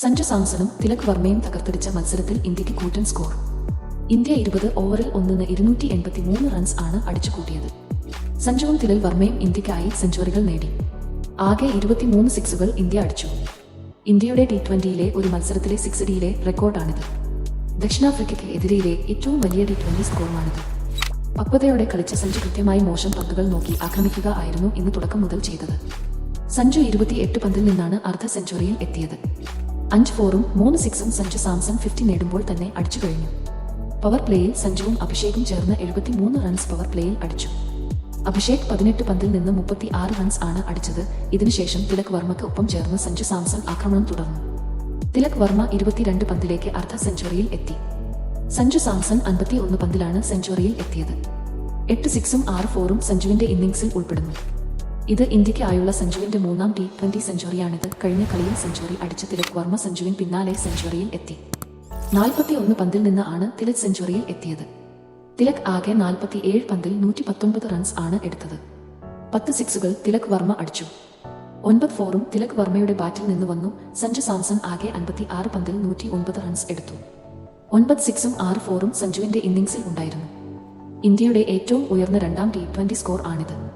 സഞ്ജു സാംസണും തിലക് വർമ്മയും തകർത്തടിച്ച മത്സരത്തിൽ ഇന്ത്യയ്ക്ക് കൂറ്റൻ സ്കോർ. ഇന്ത്യ ഇരുപത് ഓവറിൽ ഒന്നിന് ഇരുന്നൂറ്റി എൺപത്തി മൂന്ന് റൺസ് ആണ് അടിച്ചുകൂട്ടിയത്. സഞ്ജുവും തിലൽ വർമ്മയും ഇന്ത്യക്കായി സെഞ്ചുറികൾ നേടി. ആകെ ഇരുപത്തിമൂന്ന് സിക്സുകൾ ഇന്ത്യ അടിച്ചു. ഇന്ത്യയുടെ ടി ട്വന്റിയിലെ ഒരു മത്സരത്തിലെ സിക്സ് ഡിയിലെ റെക്കോർഡാണിത്. ദക്ഷിണാഫ്രിക്കയ്ക്ക് എതിരെയിലെ ഏറ്റവും വലിയ ടി ട്വന്റി സ്കോറുമാണിത്. പക്വതയോടെ കളിച്ച സഞ്ജു കൃത്യമായി മോശം പന്തുകൾ നോക്കി ആക്രമിക്കുക ആയിരുന്നു ഇന്ന് തുടക്കം മുതൽ ചെയ്തത്. സഞ്ജു ഇരുപത്തിയെട്ട് പന്തിൽ നിന്നാണ് അർദ്ധ സെഞ്ചുറിയിൽ എത്തിയത്. അഞ്ച് ഫോറും മൂന്ന് സിക്സും സഞ്ജു സാംസൺ ഫിഫ്റ്റി നേടുമ്പോൾ തന്നെ അടിച്ചു കഴിഞ്ഞു. പവർ പ്ലേയിൽ സഞ്ജുവും അഭിഷേകും ചേർന്ന് എഴുപത്തി മൂന്ന് റൺസ് പവർ പ്ലേയിൽ അടിച്ചു. അഭിഷേക് പതിനെട്ട് പന്തിൽ നിന്ന് മുപ്പത്തി ആറ് റൺസ് ആണ് അടിച്ചത്. ഇതിനുശേഷം തിലക് വർമ്മയ്ക്ക് ഒപ്പം ചേർന്ന് സഞ്ജു സാംസൺ ആക്രമണം തുടർന്നു. തിലക് വർമ്മ ഇരുപത്തിരണ്ട് പന്തിലേക്ക് അർദ്ധ സെഞ്ചുറിയിൽ എത്തി. സഞ്ജു സാംസൺ അൻപത്തി ഒന്ന് പന്തിലാണ് സെഞ്ചുറിയിൽ എത്തിയത്. എട്ട് സിക്സും ആറ് ഫോറും സഞ്ജുവിന്റെ ഇന്നിംഗ്സിൽ ഉൾപ്പെടുന്നു. ഇത് ഇന്ത്യയ്ക്കായുള്ള സഞ്ജുവിന്റെ മൂന്നാം ടി ട്വന്റി സെഞ്ചുറിയാണിത്. കഴിഞ്ഞ കളിയിൽ സെഞ്ചുറി അടിച്ച തിലക് വർമ്മ സഞ്ജുവിൻ പിന്നാലെ സെഞ്ചുറിയിൽ എത്തി. നാൽപ്പത്തി ഒന്ന് പന്തിൽ നിന്ന് ആണ് തിലക് സെഞ്ചുറിയിൽ എത്തിയത്. തിലക് ആകെ നാൽപ്പത്തി ഏഴ് പന്തിൽ നൂറ്റി പത്തൊൻപത് റൺസ് ആണ് എടുത്തത്. പത്ത് സിക്സുകൾ തിലക് വർമ്മ അടിച്ചു. ഒൻപത് ഫോറും തിലക് വർമ്മയുടെ ബാറ്റിൽ നിന്ന് വന്നു. സഞ്ജു സാംസൺ ആകെ അൻപത്തി ആറ് പന്തിൽ നൂറ്റി ഒൻപത് റൺസ് എടുത്തു. ഒൻപത് സിക്സും ആറ് ഫോറും സഞ്ജുവിന്റെ ഇന്നിംഗ്സിൽ ഉണ്ടായിരുന്നു. ഇന്ത്യയുടെ ഏറ്റവും ഉയർന്ന രണ്ടാം ടി ട്വന്റി സ്കോർ ആണിത്.